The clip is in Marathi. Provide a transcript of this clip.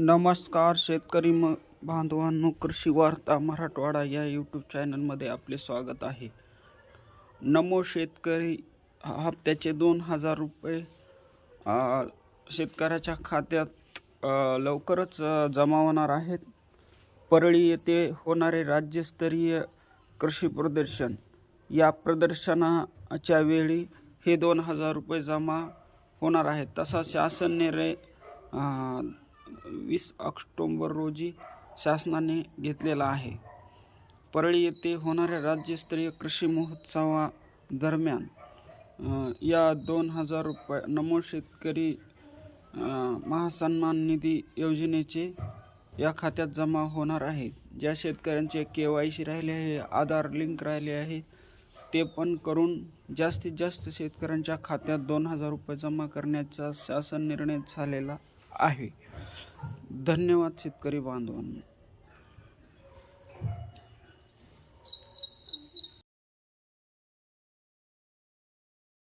नमस्कार शेतकरी म बांधवांनो कृषी वार्ता मराठवाडा या यूट्यूब चॅनलमध्ये आपले स्वागत आहे. नमो शेतकरी हप्त्याचे दोन हजार रुपये शेतकऱ्याच्या खात्यात लवकरच जमा होणार आहेत. परळी येथे होणारे राज्यस्तरीय कृषी प्रदर्शन. या प्रदर्शनाच्या वेळी हे दोन हजार रुपये जमा होणार आहेत. तसा शासन निर्णय वीस ऑक्टोंबर रोजी शासनाने घेतलेला आहे. परळी येथे होणाऱ्या राज्यस्तरीय कृषी महोत्सवा दरम्यान या दोन हजार रुपये नमो शेतकरी महासन्मान निधी योजनेचे या खात्यात जमा होणार आहे. ज्या शेतकऱ्यांचे के वाय सी राहिले आहे आधार लिंक राहिले आहे ते पण करून जास्तीत जास्त शेतकऱ्यांच्या खात्यात दोन हजार रुपये जमा करण्याचा शासन निर्णय झालेला आहे. धन्यवाद शेतकरी बांधवांनो.